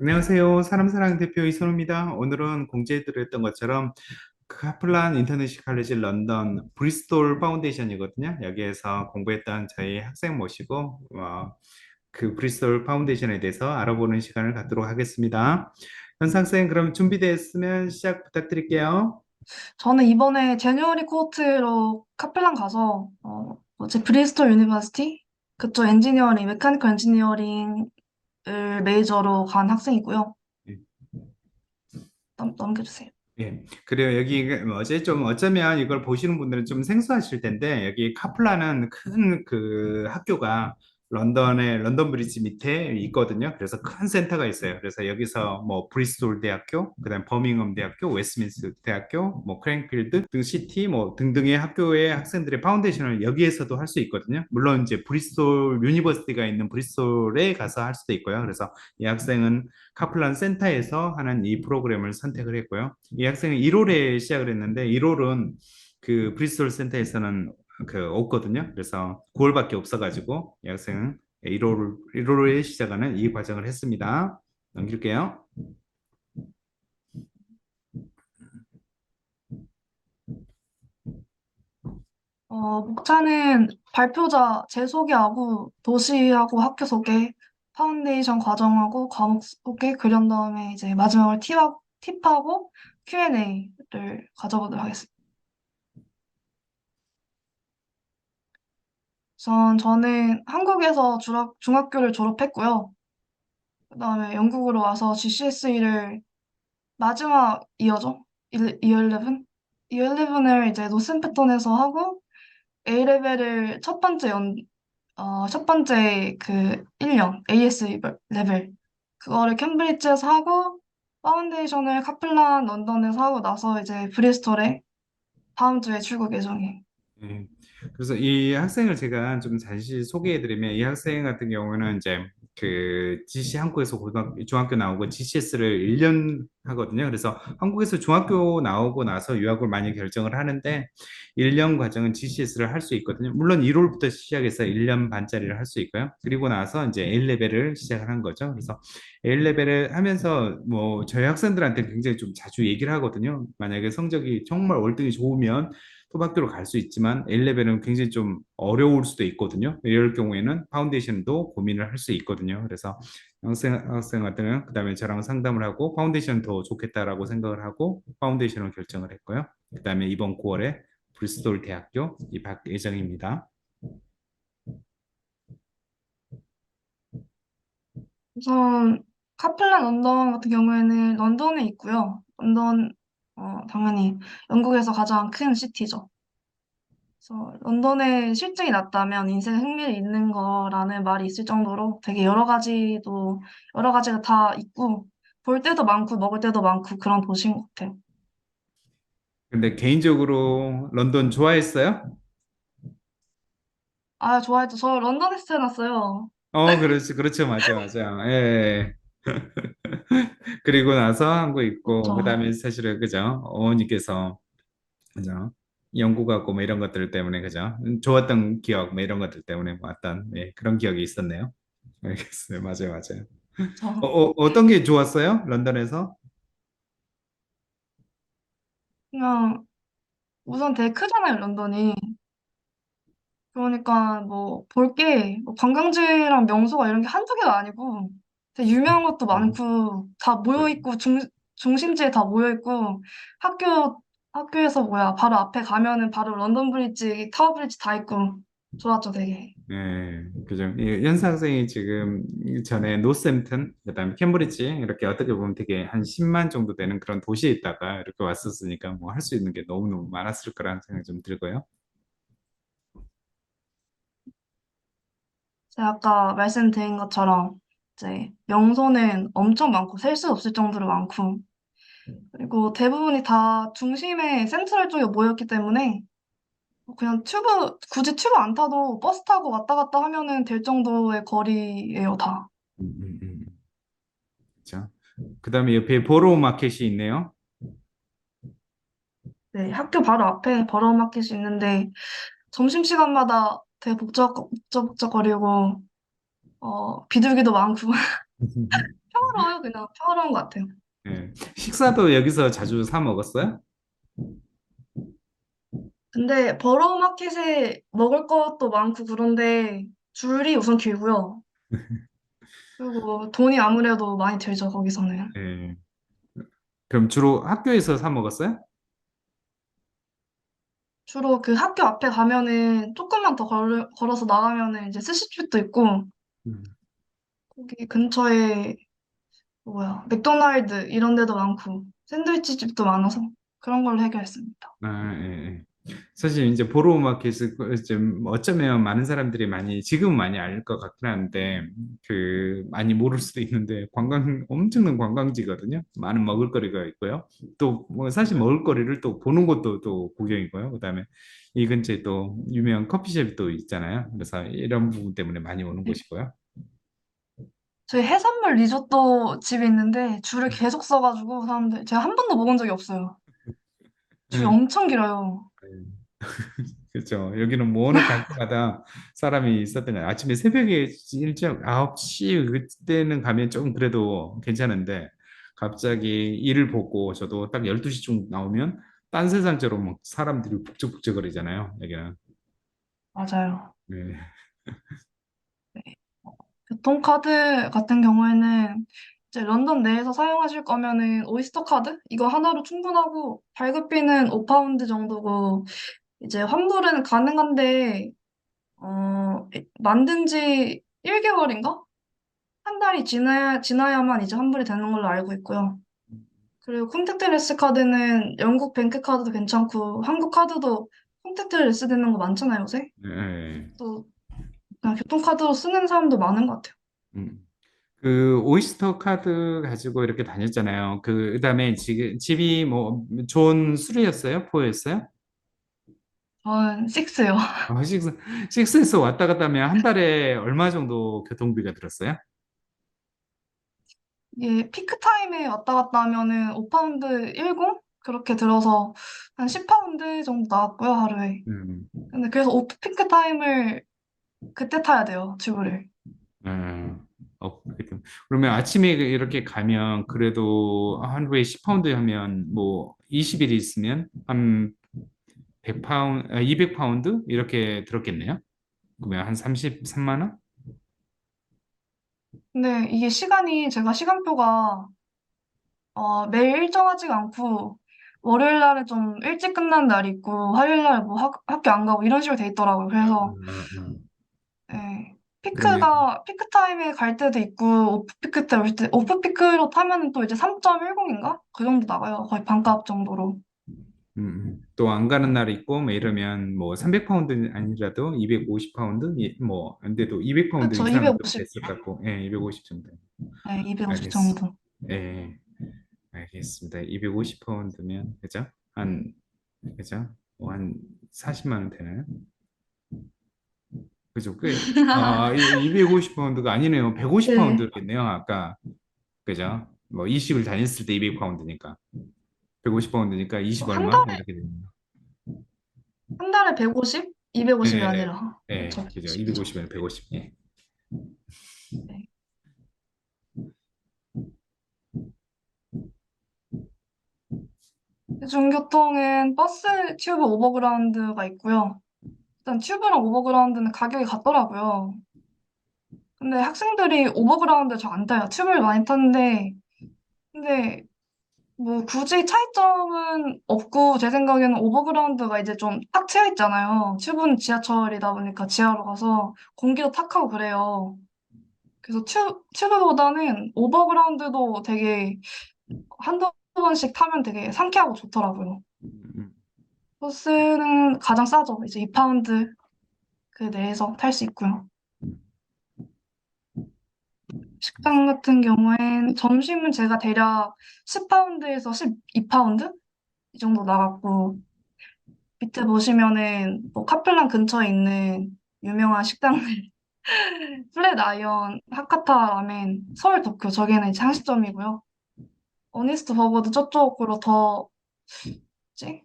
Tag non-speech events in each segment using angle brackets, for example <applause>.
안녕하세요. 사람사랑 대표 이선우입니다. 오늘은 공지해드렸던 것처럼 카플란 인터내셔널 칼리지 런던 브리스톨 파운데이션이거든요. 여기에서 공부했던 저희 학생 모시고 어, 그 브리스톨 파운데이션에 대해서 알아보는 시간을 갖도록 하겠습니다. 현상 학생 그럼 준비됐으면 시작 부탁드릴게요. 저는 이번에 제뉴어리 코호트로 카펠란 가서 어 뭐지 브리스톨 유니버시티 그쪽 엔지니어링 메카니컬 엔지니어링 을 메이저로 간 학생이고요. 예. 넘, 넘겨주세요. 예, 그래요. 여기 뭐지 좀 어쩌면 이걸 보시는 분들은 좀 생소하실 텐데 여기 카플라는 큰 그 학교가 런던의 런던 브리지 밑에 있거든요. 그래서 큰 센터가 있어요. 그래서 여기서 뭐 브리스톨 대학교, 그다음 버밍엄 대학교, 웨스트민스터 대학교, 뭐 크랭필드 등 시티 뭐 등등의 학교의 학생들의 파운데이션을 여기에서도 할 수 있거든요. 물론 이제 브리스톨 유니버시티가 있는 브리스톨에 가서 할 수도 있고요. 그래서 이 학생은 카플란 센터에서 하는 이 프로그램을 선택을 했고요. 이 학생은 1월에 시작을 했는데 1월은 그 브리스톨 센터에서는 그 없거든요. 그래서 9월밖에 없어가지고 이 학생은 1월 1월에 시작하는 이 과정을 했습니다. 넘길게요. 어, 목차는 발표자 제 소개하고 도시하고 학교 소개, 파운데이션 과정하고 과목 소개 그런 다음에 이제 마지막으로 팁하고, 팁하고 Q&A를 가져보도록 하겠습니다. 우선 저는 한국에서 중학, 중학교를 졸업했고요. 그다음에 영국으로 와서 GCSE를 마지막 이어죠. 이어 11? 이어 11을 이제 노샘프턴에서 하고 A레벨을 첫 번째 연, 어, 첫 번째 그 1년 AS 레벨 그거를 캠브리지에서 하고 파운데이션을 카플란 런던에서 하고 나서 이제 브리스톨에 다음 주에 출국 예정이에요. 네. 그래서 이 학생을 제가 좀 다시 소개해드리면 이 학생 같은 경우는 이제 그 GC 한국에서 고등학교, 중학교 나오고 GCS를 1년 하거든요. 그래서 한국에서 중학교 나오고 나서 유학을 많이 결정을 하는데 1년 과정은 GCS를 할 수 있거든요. 물론 1월부터 시작해서 1년 반짜리를 할 수 있고요. 그리고 나서 이제 A레벨을 시작을 한 거죠. 그래서 A레벨을 하면서 뭐 저희 학생들한테 굉장히 좀 자주 얘기를 하거든요. 만약에 성적이 정말 월등히 좋으면 토박교로 갈 수 있지만 A레벨은 굉장히 좀 어려울 수도 있거든요. 이럴 경우에는 파운데이션도 고민을 할 수 있거든요. 그래서 학생, 학생한테는 그 다음에 저랑 상담을 하고 파운데이션 더 좋겠다라고 생각을 하고 파운데이션을 결정을 했고요. 그 다음에 이번 9월에 브리스톨 대학교 입학 예정입니다. 우선 카플란 런던 같은 경우에는 런던에 있고요. 런던 어, 당연히 영국에서 가장 큰 시티죠. 그래서 런던에 실증이 났다면 인생에 흥미를 잃는 거라는 말이 있을 정도로 되게 여러 가지도 여러 가지가 다 있고 볼 때도 많고 먹을 때도 많고 그런 도시인 것 같아요. 근데 개인적으로 런던 좋아했어요? 아, 좋아했죠. 저 런던에서 태어났어요. 어, 그렇지, 그렇죠, 맞아, 맞아. 예. <laughs> 그리고 나서 한국 있고, 그저 다음에 사실은, 그죠? 어머니께서, 그죠? 영국하고 뭐 이런 것들 때문에, 그죠? 음, 좋았던 기억, 뭐 이런 것들 때문에 뭐 어떤, 예, 그런 기억이 있었네요. <laughs> 알겠어요. 맞아요, 맞아요. 어, 저 어, 어떤 게 좋았어요? 런던에서? 그냥 우선 되게 크잖아요, 런던이. 그러니까 뭐 볼 게 관광지랑 명소가 이런 게 한두 개가 아니고 되게 유명한 것도 음, 많고 다 모여 있고 중 중심지에 다 모여 있고 학교 학교에서 뭐야 바로 앞에 가면은 바로 런던 브리지, 타워 브리지 다 있고 좋았죠, 되게. 예, 그죠. 이 연사 학생이 지금 전에 노스햄튼, 그다음에 캠브리지 이렇게 어떻게 보면 되게 한 10만 정도 되는 그런 도시에 있다가 이렇게 왔었으니까 뭐 할 수 있는 게 너무너무 많았을 거라는 생각이 좀 들고요. 제가 아까 말씀드린 것처럼 이제 명소는 엄청 많고 셀 수 없을 정도로 많고 그리고 대부분이 다 중심에 센트럴 쪽에 모였기 때문에 그냥 튜브, 굳이 튜브 안 타도 버스 타고 왔다 갔다 하면은 될 정도의 거리예요, 다. 음, 음, 음. 그죠. 그다음에 옆에 보로 마켓이 있네요. 네, 학교 바로 앞에 버러 마켓이 있는데 점심시간마다 되게 복잡, 복잡복잡거리고 어, 비둘기도 많고 <laughs> 평화로워요. 그냥 평화로운 것 같아요. 예. 식사도 여기서 자주 사 먹었어요? 근데 버러우 마켓에 먹을 것도 많고 그런데 줄이 우선 길고요. <laughs> 그리고 돈이 아무래도 많이 들죠, 거기서는. 예. 그럼 주로 학교에서 사 먹었어요? 주로 그 학교 앞에 가면은 조금만 더 걸, 걸어서 나가면은 이제 스시집도 있고, 음. 거기 근처에 뭐야, 맥도날드 이런 데도 많고, 샌드위치 집도 많아서 그런 걸로 해결했습니다. 아, 예, 예. 사실 이제 보로 마켓은 그좀 어쩌면 많은 사람들이 많이 지금은 많이 알 것 같긴 한데 그 많이 모를 수도 있는데 관광 엄청난 관광지거든요. 많은 먹을거리가 있고요. 또 뭐 사실 먹을거리를 또 보는 것도 또 구경이고요. 그다음에 이 근처에 또 유명한 커피숍이 또 있잖아요. 그래서 이런 부분 때문에 많이 오는 곳이고요. 저희 해산물 리조또 집이 있는데 줄을 계속 써가지고 사람들 제가 한 번도 먹은 적이 없어요. 줄이 음, 엄청 길어요. <laughs> 그렇죠. 여기는 뭐 어느 갈 때마다 사람이 있었더니 아침에 새벽에 일찍 9시 그때는 가면 좀 그래도 괜찮은데 갑자기 일을 보고 저도 딱 12시쯤 나오면 딴 세상처럼 막 사람들이 북적북적거리잖아요. 여기는. 맞아요. 네. 교통카드 같은 경우에는 이제 런던 내에서 사용하실 거면은 오이스터 카드? 이거 하나로 충분하고 발급비는 5파운드 정도고 이제 환불은 가능한데 어, 만든 지 1개월인가? 한 달이 지나야, 지나야만 이제 환불이 되는 걸로 알고 있고요. 그리고 콘택트레스 카드는 영국 뱅크 카드도 괜찮고 한국 카드도 콘택트레스 되는 거 많잖아요, 요새. 네. 또 그냥 교통카드로 쓰는 사람도 많은 것 같아요. 음. 그 오이스터 카드 가지고 이렇게 다녔잖아요. 그 그다음에 지금 집이 뭐 좋은 수리였어요? 포였어요? 저는 식스요. 아, 식스, 식스에서 왔다 갔다 하면 한 달에 얼마 정도 교통비가 들었어요? 이게 피크 타임에 왔다 갔다 하면은 5파운드 10? 그렇게 들어서 한 10파운드 정도 나왔고요, 하루에. 음, 근데 그래서 오프 피크 타임을 그때 타야 돼요, 튜브를. 음, 어, 그렇군. 그러면 아침에 이렇게 가면 그래도 하루에 10파운드 하면 뭐 20일이 있으면 한 100파운드, 아, 200파운드 이렇게 들었겠네요. 그러면 한 33만 원? 근데 이게 시간이, 제가 시간표가 어, 매일 일정하지가 않고, 월요일 날에 좀 일찍 끝나는 날이 있고, 화요일 날뭐 학교 안 가고 이런 식으로 돼 있더라고요. 그래서, 음, 음. 예, 그러면 피크가, 피크 타임에 갈 때도 있고, 오프 피크 때 올 때, 오프 피크로 타면은 또 이제 3.10인가? 그 정도 나가요. 거의 반값 정도로. 음, 또 안 가는 날이 있고 뭐 이러면 뭐 300파운드 아니라도 250파운드 뭐 근데도 200파운드 그쵸, 이상은 좀 250. 됐을 것 같고 예, 250 정도. 네, 250 알겠어. 정도. 예. 알겠습니다. 250파운드면 그죠? 한 그죠? 뭐한 40만 원 되나요? 그죠? 꽤 아, 250파운드가 아니네요. 네. 150파운드겠네요. 아까 그죠? 뭐 이식을 다녔을 때 200파운드니까 150파운드니까 20 한 얼마 달에, 이렇게 되네요. 한 달에 150? 250이 네, 네, 아니라. 네, 그죠. 10이죠. 250에는 150. 예. 네. 대중교통은 버스, 튜브, 오버그라운드가 있고요. 일단 튜브랑 오버그라운드는 가격이 같더라고요. 근데 학생들이 오버그라운드 잘 안 타요. 튜브를 많이 타는데, 근데 뭐 굳이 차이점은 없고, 제 생각에는 오버그라운드가 이제 좀 탁 트여 있잖아요. 튜브는 지하철이다 보니까 지하로 가서 공기도 탁하고 그래요. 그래서 튜, 튜브보다는 오버그라운드도 되게 한두 번씩 타면 되게 상쾌하고 좋더라고요. 음, 버스는 가장 싸죠. 이제 2파운드 그 내에서 탈 수 있고요. 음, 식당 같은 경우엔 점심은 제가 대략 10파운드에서 12파운드? 이 정도 나갔고, 밑에 보시면은 뭐 카펠란 근처에 있는 유명한 식당들, <laughs> 플랫 아이언, 하카타 라멘, 서울 도쿄, 저기는 이제 한식점이고요. 어니스트 버거도 저쪽으로 더, 뭐지?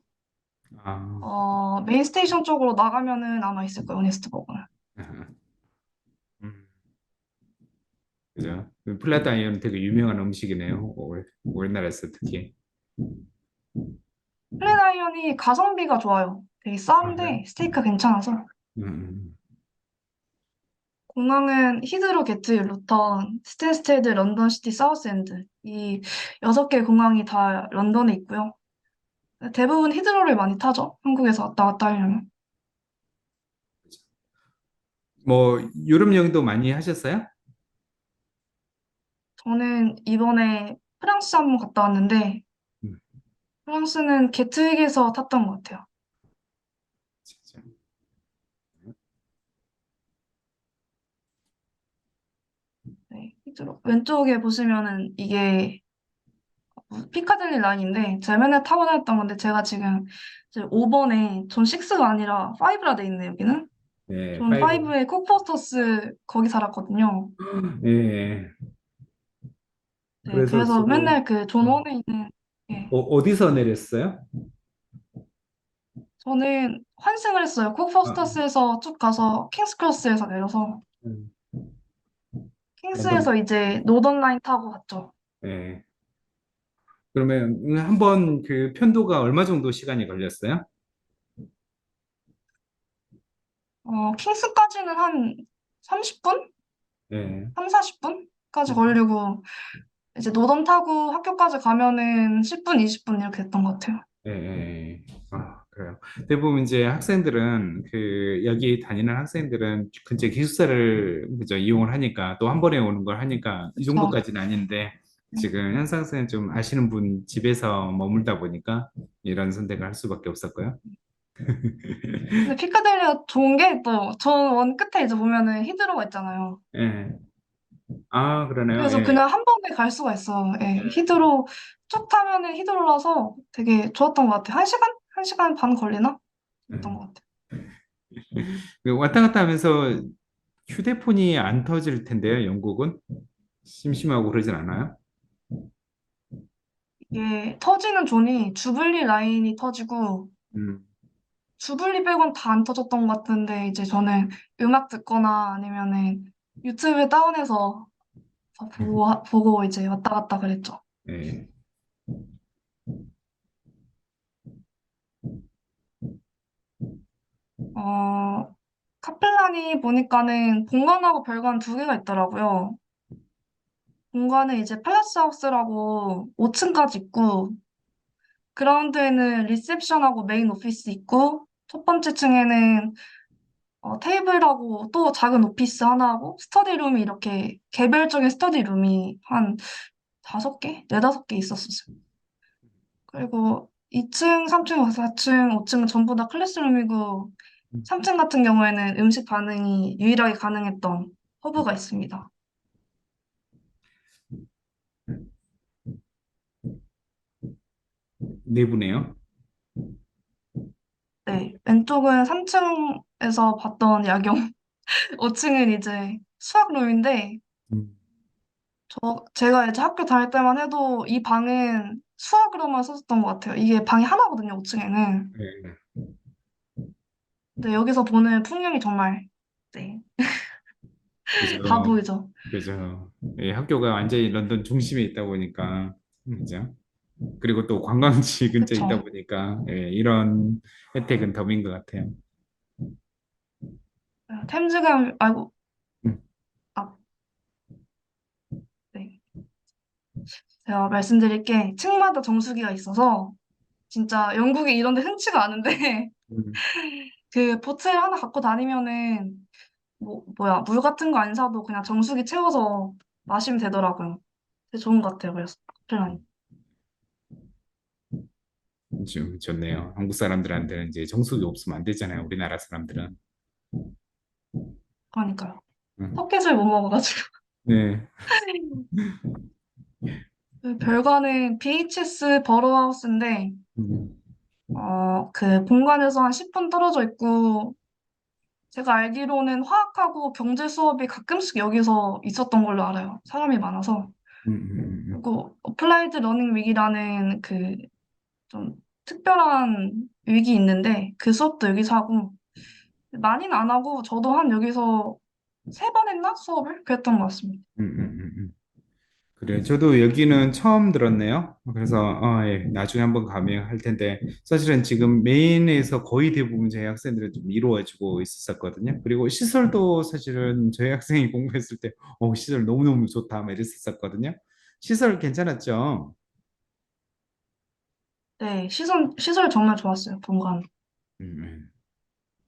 아, 어, 메인 스테이션 쪽으로 나가면은 아마 있을 거예요, 어니스트 버거는. <laughs> 음. 그죠? 플라타 아이언 되게 유명한 음식이네요. 우- 우리나라에서 특히. 플랫아이언이 가성비가 좋아요. 되게 아? 싼데 스테이크가 괜찮아서. 음, 음. 공항은 히드로 게트, 루턴, 스탠스테드, 런던 시티, 사우스엔드 이 여섯 개 공항이 다 런던에 있고요. 대부분 히드로를 많이 타죠. 한국에서 왔다 갔다 하려면. 뭐 유럽 여행도 많이 하셨어요? 저는 이번에 프랑스 한번 갔다 왔는데 음, 프랑스는 게트윅에서 탔던 것 같아요. 진짜. 네, 히드로. 왼쪽에 보시면은 이게 피카딜리 라인인데 제가 맨날 타고 다녔던 건데 제가 지금 이제 5번에 전 6가 아니라 5라 돼 있네 여기는. 네, 전 파이브. 5에 콕포스터스 거기 살았거든요. <gasps> 네. 네, 그래서 그래서 지금 맨날 그 어, 존원에 있는 예. 어, 어디서 내렸어요? 저는 환승을 했어요. 아, 콕포스터스에서 쭉 가서 킹스크로스에서 내려서 음. 킹스에서 이제 노던 라인 타고 갔죠. 네. 그러면 한 번 그 편도가 얼마 정도 시간이 걸렸어요? 어, 킹스까지는 한 30분? 네. 3, 40분까지 음, 걸리고 이제 노던 타고 학교까지 가면은 10분, 20분 이렇게 됐던 것 같아요. 예, 예, 예. 아, 그래요. 대부분 이제 학생들은 그 여기 다니는 학생들은 근처 기숙사를 그죠 이용을 하니까 또 한 번에 오는 걸 하니까 이. 정도까지는 아닌데 네. 지금 현상 학생은 좀 아시는 분 집에서 머물다 보니까 이런 선택을 할 수밖에 없었고요. 근데 피카델리가 좋은 게 또, 저원 끝에 이제 보면은 히드로가 있잖아요. 예. 아, 그러네요. 그래서 예. 그냥 한 번에 갈 수가 있어요. 예, 예. 히드로 쭉 타면은 히드로라서 되게 좋았던 것 같아요. 한 시간? 한 시간 반 걸리나? 그랬던 것 같아요. 그 왔다 갔다 하면서 휴대폰이 안 터질 텐데요, 영국은? 심심하고 그러진 않아요? 이게 터지는 존이 주블리 라인이 터지고, 음, 주블리 빼곤 다 안 터졌던 것 같은데, 이제 저는 음악 듣거나 아니면은 유튜브에 다운해서 보고, 보고 이제 왔다 갔다 그랬죠. 예. 어, 카펠란이 보니까는 본관하고 별관 두 개가 있더라고요. 본관은 이제 팔라스 하우스라고 5층까지 있고, 그라운드에는 리셉션하고 메인 오피스 있고, 첫 번째 층에는 어, 테이블하고 또 작은 오피스 하나 하고, 스터디룸이 이렇게 개별적인 스터디룸이 한 다섯 개? 네다섯 개 있었어요. 그리고 2층, 3층, 4층, 5층은 전부 다 클래스룸이고, 3층 같은 경우에는 음식 반응이 유일하게 가능했던 허브가 있습니다. 내부네요. 네, 왼쪽은 3층에서 봤던 야경, <laughs> 5층은 이제 수학룸인데, 음. 저, 제가 이제 학교 다닐 때만 해도 이 방은 수학으로만 썼었던 것 같아요. 이게 방이 하나거든요, 5층에는. 네. 근데 여기서 보는 풍경이 정말, 네, <laughs> 다 그죠. 보이죠. 그죠. 예, 학교가 완전히 런던 중심에 있다 보니까, 그죠. 그리고 또 관광지 <laughs> 근처에 그쵸. 있다 보니까, 예, 이런 혜택은 덤인 것 같아요. 템즈강, 아이고, 음, 아, 네. 제가 말씀드릴 게 층마다 정수기가 있어서 진짜 영국에 이런 데 흔치가 않은데 음, <laughs> 그 보트를 하나 갖고 다니면은 뭐 뭐야 물 같은 거 안 사도 그냥 정수기 채워서 마시면 되더라고요. 되게 좋은 것 같아요. 그래서 스코틀랜드. 좀 좋네요. 한국 사람들한테는 이제 정수기 없으면 안 되잖아요. 우리나라 사람들은. 그러니까요. 음, 포켓을 못 먹어가지고 네. <laughs> 그 별관은 BHS 버로하우스인데 음, 어 그 본관에서 한 10분 떨어져 있고 제가 알기로는 화학하고 경제 수업이 가끔씩 여기서 있었던 걸로 알아요. 사람이 많아서. 음, 음, 음. 그리고 어플라이드 러닝 윅이라는 그 좀 특별한 윅이 있는데 그 수업도 여기서 하고 많이는 안 하고 저도 한 여기서 세 번 했나? 수업을? 그랬던 것 같습니다. 음, 음, 음, 음. 그래, 저도 여기는 처음 들었네요. 그래서 어, 예, 나중에 한번 가면 할 텐데 사실은 지금 메인에서 거의 대부분 저희 학생들은 좀 이루어지고 있었거든요. 그리고 시설도 사실은 저희 학생이 <laughs> 공부했을 때, 어, 시설 너무너무 좋다, 막 이랬었거든요. 시설 괜찮았죠? 네, 시설, 시설 정말 좋았어요, 본관. 음, 음.